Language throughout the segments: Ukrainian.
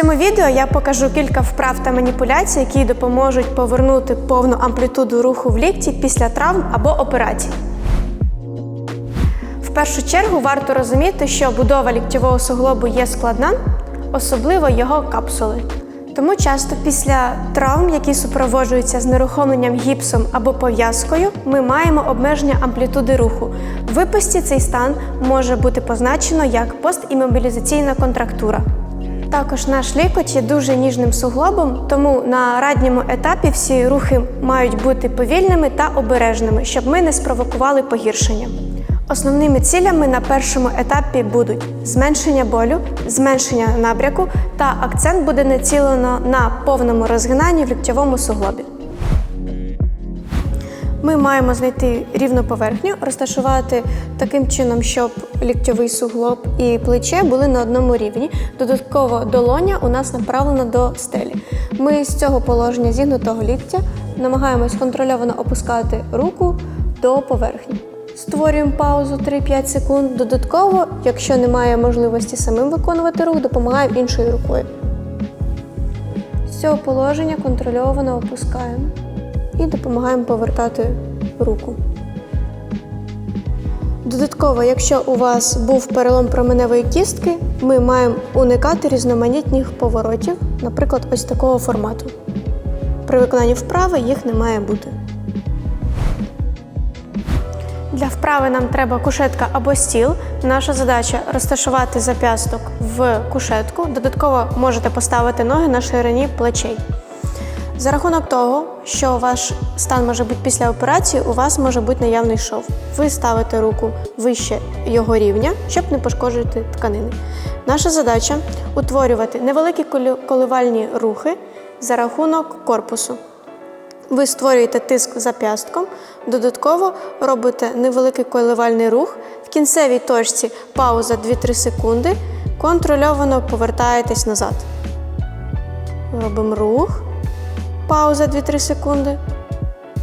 цьому відео я покажу кілька вправ та маніпуляцій, які допоможуть повернути повну амплітуду руху в лікті після травм або операцій. В першу чергу варто розуміти, що будова ліктьового суглобу є складна, особливо його капсули. Тому часто після травм, які супроводжуються знерухомленням гіпсом або пов'язкою, ми маємо обмеження амплітуди руху. В виписці цей стан може бути позначено як постімобілізаційна контрактура. Також наш лікоть є дуже ніжним суглобом, тому на ранньому етапі всі рухи мають бути повільними та обережними, щоб ми не спровокували погіршення. Основними цілями на першому етапі будуть зменшення болю, зменшення набряку та акцент буде націлено на повному розгинанні в ліктьовому суглобі. Ми маємо знайти рівну поверхню, розташувати таким чином, щоб ліктьовий суглоб і плече були на одному рівні. Додатково долоня у нас направлена до стелі. Ми з цього положення зігнутого ліктя намагаємось контрольовано опускати руку до поверхні. Створюємо паузу 3-5 секунд. Додатково, якщо немає можливості самим виконувати рух, допомагаємо іншою рукою. З цього положення контрольовано опускаємо і допомагаємо повертати руку. Додатково, якщо у вас був перелом променевої кістки, ми маємо уникати різноманітних поворотів, наприклад, ось такого формату. При виконанні вправи їх не має бути. Для вправи нам треба кушетка або стіл. Наша задача розташувати зап'ясток в кушетку. Додатково можете поставити ноги на ширині плечей. За рахунок того, що ваш стан може бути після операції, у вас може бути наявний шов. Ви ставите руку вище його рівня, щоб не пошкоджувати тканини. Наша задача утворювати невеликі коливальні рухи за рахунок корпусу. Ви створюєте тиск зап'ястком, додатково робите невеликий коливальний рух. В кінцевій точці пауза 2-3 секунди. Контрольовано повертаєтесь назад. Робимо рух. Пауза 2-3 секунди.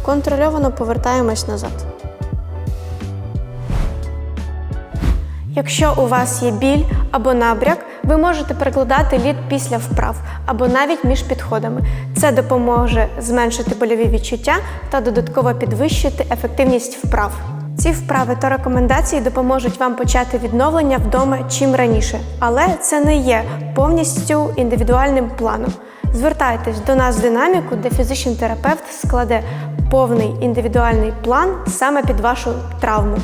Контрольовано повертаємось назад. Якщо у вас є біль або набряк, ви можете перекладати лід після вправ або навіть між підходами. Це допоможе зменшити больові відчуття та додатково підвищити ефективність вправ. Ці вправи та рекомендації допоможуть вам почати відновлення вдома чим раніше, але це не є повністю індивідуальним планом. Звертайтесь до нас в динаміку, де фізичний терапевт складе повний індивідуальний план саме під вашу травму.